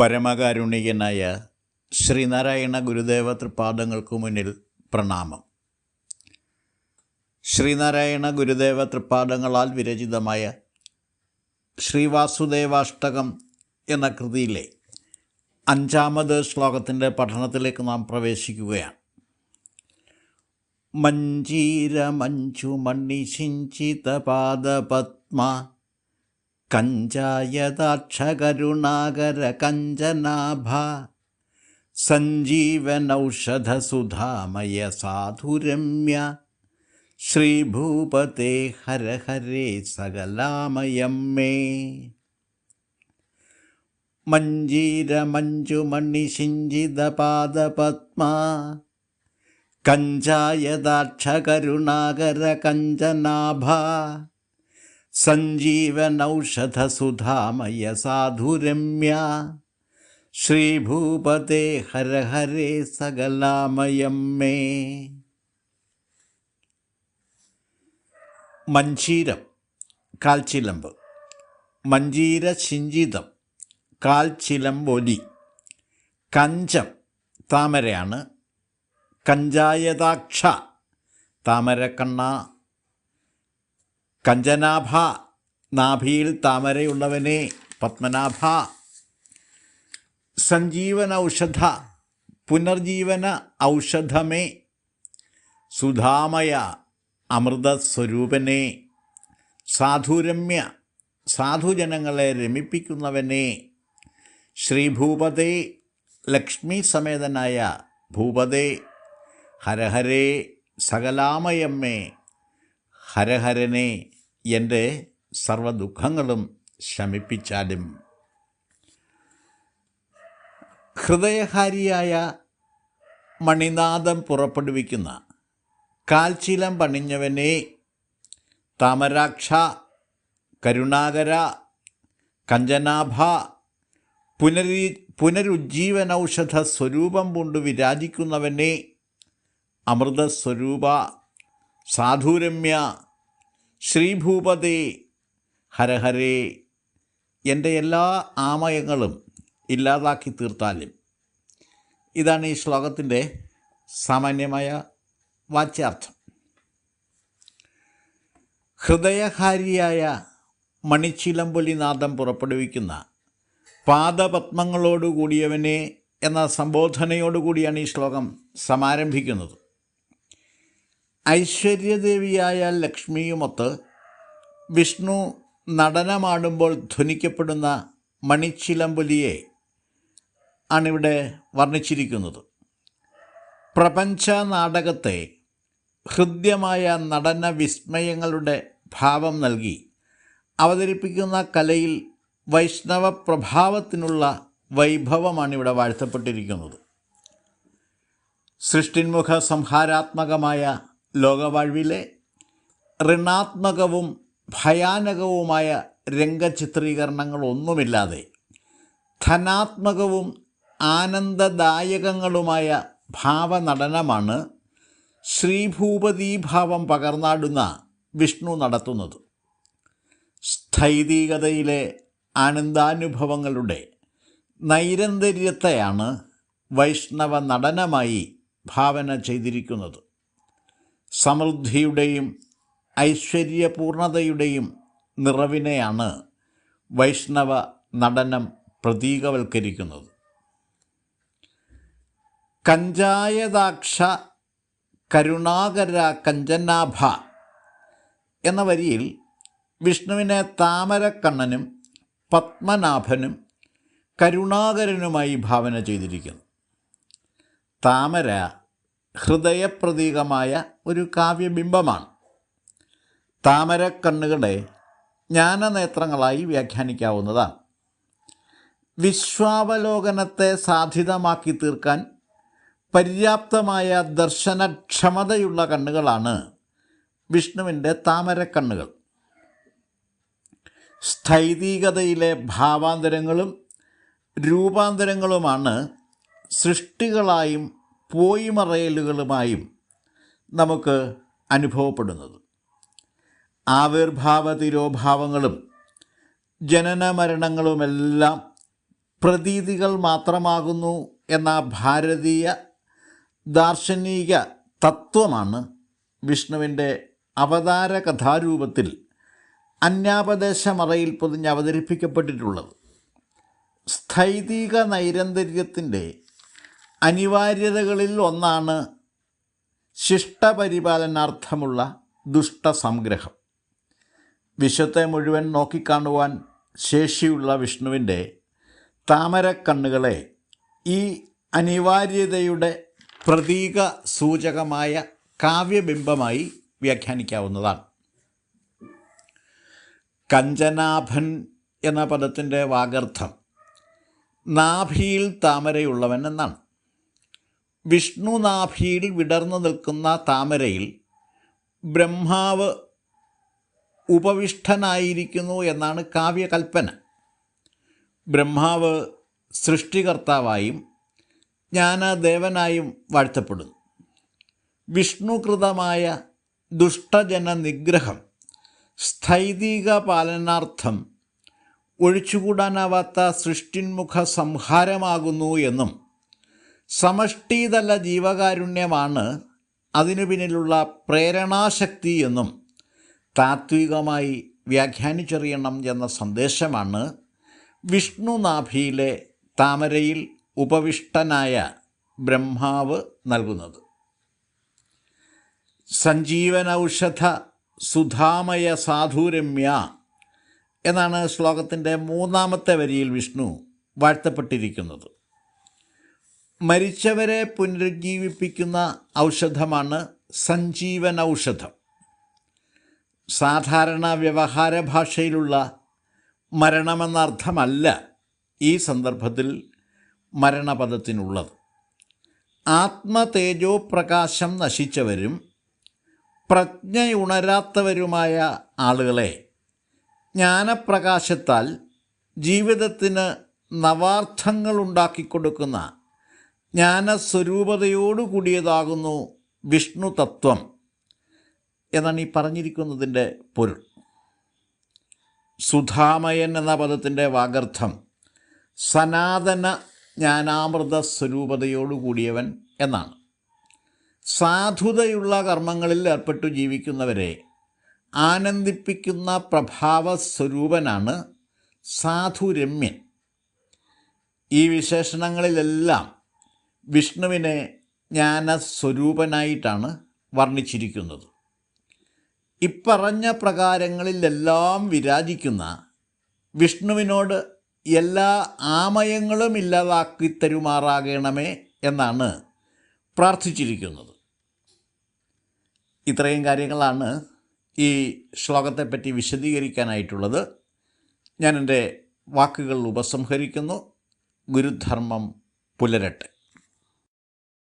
പരമകാരുണികനായ ശ്രീനാരായണ ഗുരുദേവ തൃപാദങ്ങൾക്കു മുന്നിൽ പ്രണാമം. ശ്രീനാരായണ ഗുരുദേവ തൃപാദങ്ങളാൽ വിരചിതമായ ശ്രീവാസുദേവാഷ്ടകം എന്ന കൃതിയിലെ അഞ്ചാമത് ശ്ലോകത്തിന്റെ പഠനത്തിലേക്ക് നാം പ്രവേശിക്കുകയാണ്. മഞ്ജീര മഞ്ജു മണ്ണിശിഞ്ചിത പാദപത്മ കഞ്ചായതാക്ഷകരുണാകര കഞ്ചനാഭ സഞ്ജീവനൗഷധസുധാമയ സാധുരമ്യ ശ്രീഭൂപത്തെ ഹര ഹരേ സകലാമയം മേ മഞ്ജീര സഞ്ജീവനൗഷധസുധാമയ സാധുരമ്യ ശ്രീഭൂപതേ ഹര ഹരേ സകലാമയം മേ. മഞ്ചീരം കാൽച്ചിലമ്പ്. മഞ്ചീര ശിഞ്ചിതം കാൽച്ചിലമ്പൊലി. കഞ്ചം താമരയാണ്. കഞ്ചായതാക്ഷ താമരക്കണ്ണ. കഞ്ചനാഭ നാഭിയിൽ താമരയുള്ളവനെ പത്മനാഭ. സഞ്ജീവന ഔഷധ പുനർജീവന ഔഷധമേ. സുധാമയ അമൃതസ്വരൂപനെ. സാധുരമ്യ സാധുജനങ്ങളെ രമിപ്പിക്കുന്നവനെ. ശ്രീഭൂപതേ ലക്ഷ്മി സമേതനായ ഭൂപതേ. ഹരഹരേ സകലാമയമ്മേ. ഹരഹരനെ എന്റെ സർവദുഃഖങ്ങളും ശമിപ്പിച്ചാലും. ഹൃദയഹാരിയായ മണിനാഥം പുറപ്പെടുവിക്കുന്ന കാൽച്ചീലം പണിഞ്ഞവനെ താമരാക്ഷ കരുണാകര കഞ്ചനാഭ പുനരി പുനരുജ്ജീവനൌഷധ സ്വരൂപം കൊണ്ട് വിരാജിക്കുന്നവനെ അമൃതസ്വരൂപ സാധുരമ്യ ശ്രീഭൂപതേ ഹരഹരേ എന്റെ എല്ലാ ആമയങ്ങളും ഇല്ലാതാക്കി തീർത്താലും. ഇതാണ് ഈ ശ്ലോകത്തിന്റെ സാമാന്യമായ വാച്യാർത്ഥം. ഹൃദയഹാരിയായ മണിച്ചിലമ്പൊലിനാഥം പുറപ്പെടുവിക്കുന്ന പാദപത്മങ്ങളോടുകൂടിയവനെ എന്ന സംബോധനയോടുകൂടിയാണ് ഈ ശ്ലോകം സമാരംഭിക്കുന്നത്. ഐശ്വര്യദേവിയായ ലക്ഷ്മിയുമൊത്ത് വിഷ്ണു നടനമാടുമ്പോൾ ധ്വനിക്കപ്പെടുന്ന മണിച്ചിലമ്പുലിയെ ആണിവിടെ വർണിച്ചിരിക്കുന്നത്. പ്രപഞ്ച നാടകത്തെ ഹൃദ്യമായ നടന വിസ്മയങ്ങളുടെ ഭാവം നൽകി അവതരിപ്പിക്കുന്ന കലയിൽ വൈഷ്ണവ പ്രഭാവത്തിനുള്ള വൈഭവമാണിവിടെ വാഴ്ത്തപ്പെട്ടിരിക്കുന്നത്. സൃഷ്ടിന്മുഖ സംഹാരാത്മകമായ ലോകവാഴ്വിലെ ഋണാത്മകവും ഭയാനകവുമായ രംഗചിത്രീകരണങ്ങളൊന്നുമില്ലാതെ ധനാത്മകവും ആനന്ദദായകങ്ങളുമായ ഭാവനടനമാണ് ശ്രീഭൂപതീഭാവം പകർന്നാടുന്ന വിഷ്ണു നടത്തുന്നത്. സ്ഥൈതികതയിലെ ആനന്ദാനുഭവങ്ങളുടെ നൈരന്തര്യത്തെയാണ് വൈഷ്ണവ നടനമായി ഭാവന ചെയ്തിരിക്കുന്നത്. സമൃദ്ധിയുടെയും ഐശ്വര്യപൂർണതയുടെയും നിറവിനെയാണ് വൈഷ്ണവ നടനം പ്രതീകവൽക്കരിക്കുന്നത്. കഞ്ചായതാക്ഷ കരുണാകര കഞ്ചനാഭ എന്ന വരിയിൽ വിഷ്ണുവിനെ താമരക്കണ്ണനും പത്മനാഭനും കരുണാകരനുമായി ഭാവന ചെയ്തിരിക്കുന്നു. താമര ഹൃദയപ്രതീകമായ ഒരു കാവ്യബിംബമാണ്. താമരക്കണ്ണുകളെ ജ്ഞാനനേത്രങ്ങളായി വ്യാഖ്യാനിക്കാവുന്നതാണ്. വിശ്വാവലോകനത്തെ സാധിതമാക്കി തീർക്കാൻ പര്യാപ്തമായ ദർശനക്ഷമതയുള്ള കണ്ണുകളാണ് വിഷ്ണുവിന്റെ താമരക്കണ്ണുകൾ സ്ഥൈതികതയിലെ ഭാവാന്തരങ്ങളും രൂപാന്തരങ്ങളുമാണ് സൃഷ്ടികളായും പോയിമറയലുകളുമായും നമുക്ക് അനുഭവപ്പെടുന്നത്. ആവിർഭാവ തിരോഭാവങ്ങളും ജനന മരണങ്ങളുമെല്ലാം പ്രതീതികൾ മാത്രമാകുന്നു എന്ന ഭാരതീയ ദാർശനിക തത്വമാണ് വിഷ്ണുവിന്റെ അവതാര കഥാരൂപത്തിൽ അന്യാപദേശമറയിൽ പൊതിഞ്ഞ് അവതരിപ്പിക്കപ്പെട്ടിട്ടുള്ളത്. സ്ഥൈതിക നൈരന്തര്യത്തിന്റെ അനിവാര്യതകളിൽ ഒന്നാണ് ശിഷ്ടപരിപാലനാർത്ഥമുള്ള ദുഷ്ടസംഗ്രഹം. വിശ്വത്തെ മുഴുവൻ നോക്കിക്കാണുവാൻ ശേഷിയുള്ള വിഷ്ണുവിന്റെ താമരക്കണ്ണുകളെ ഈ അനിവാര്യതയുടെ പ്രതീക സൂചകമായ കാവ്യബിംബമായി വ്യാഖ്യാനിക്കാവുന്നതാണ്. കഞ്ചനാഭൻ എന്ന പദത്തിന്റെ വാഗർത്ഥം നാഭിയിൽ താമരയുള്ളവൻ എന്നാണ്. വിഷ്ണു നാഭിയിൽ വിടർന്നു നിൽക്കുന്ന താമരയിൽ ബ്രഹ്മാവ് ഉപവിഷ്ടനായിരിക്കുന്നു എന്നാണ് കാവ്യകൽപ്പന. ബ്രഹ്മാവ് സൃഷ്ടികർത്താവായും ജ്ഞാനദേവനായും വാഴ്ത്തപ്പെടുന്നു. വിഷ്ണുകൃതമായ ദുഷ്ടജന നിഗ്രഹം സ്ഥൈതിക പാലനാർത്ഥം ഒഴിച്ചുകൂടാനാവാത്ത സൃഷ്ടിന്മുഖ സംഹാരമാകുന്നു എന്നും സമഷ്ടിതല ജീവകാരുണ്യമാണ് അതിനു പിന്നിലുള്ള പ്രേരണാശക്തി എന്നും താത്വികമായി വ്യാഖ്യാനിച്ചറിയണം എന്ന സന്ദേശമാണ് വിഷ്ണുനാഭിയിലെ താമരയിൽ ഉപവിഷ്ടനായ ബ്രഹ്മാവ് നൽകുന്നത്. സഞ്ജീവനൌഷധ സുധാമയ സാധുരമ്യ എന്നാണ് ശ്ലോകത്തിന്റെ മൂന്നാമത്തെ വരിയിൽ വിഷ്ണു വാഴ്ത്തപ്പെട്ടിരിക്കുന്നത്. മരിച്ചവരെ പുനരുജ്ജീവിപ്പിക്കുന്ന ഔഷധമാണ് സഞ്ജീവൻ ഔഷധം സാധാരണ വ്യവഹാര ഭാഷയിലുള്ള മരണമെന്നർത്ഥമല്ല ഈ സന്ദർഭത്തിൽ മരണപദത്തിനുള്ളത് ആത്മതേജോപ്രകാശം നശിച്ചവരും പ്രജ്ഞയുണരാത്തവരുമായ ആളുകളെ ജ്ഞാനപ്രകാശത്താൽ ജീവിതത്തിന് നവാർത്ഥങ്ങൾ ഉണ്ടാക്കിക്കൊടുക്കുന്ന ജ്ഞാനസ്വരൂപതയോടു കൂടിയതാകുന്നു വിഷ്ണു തത്വം എന്നാണ് ഈ പറഞ്ഞിരിക്കുന്നതിന്റെ പൊരുൾ. സുധാമയൻ എന്ന പദത്തിന്റെ വാഗർത്ഥം സനാതന ജ്ഞാനാമൃത സ്വരൂപതയോടു കൂടിയവൻ എന്നാണ്. സാധുതയുള്ള കർമ്മങ്ങളിൽ ഏർപ്പെട്ടു ജീവിക്കുന്നവരെ ആനന്ദിപ്പിക്കുന്ന പ്രഭാവ സ്വരൂപനാണ് സാധുരമ്യൻ. ഈ വിശേഷണങ്ങളിലെല്ലാം വിഷ്ണുവിനെ ജ്ഞാനസ്വരൂപനായിട്ടാണ് വർണിച്ചിരിക്കുന്നത്. ഇപ്പറഞ്ഞ പ്രകാരങ്ങളിലെല്ലാം വിരാജിക്കുന്ന വിഷ്ണുവിനോട് എല്ലാ ആമയങ്ങളും ഇല്ലാതാക്കി തരുമാറാകണമേ എന്നാണ് പ്രാർത്ഥിച്ചിരിക്കുന്നത്. ഇത്രയും കാര്യങ്ങളാണ് ഈ ശ്ലോകത്തെപ്പറ്റി വിശദീകരിക്കാനായിട്ടുള്ളത്. ഞാൻ എന്റെ വാക്കുകൾ ഉപസംഹരിക്കുന്നു. ഗുരുധർമ്മം പുലരട്ടെ.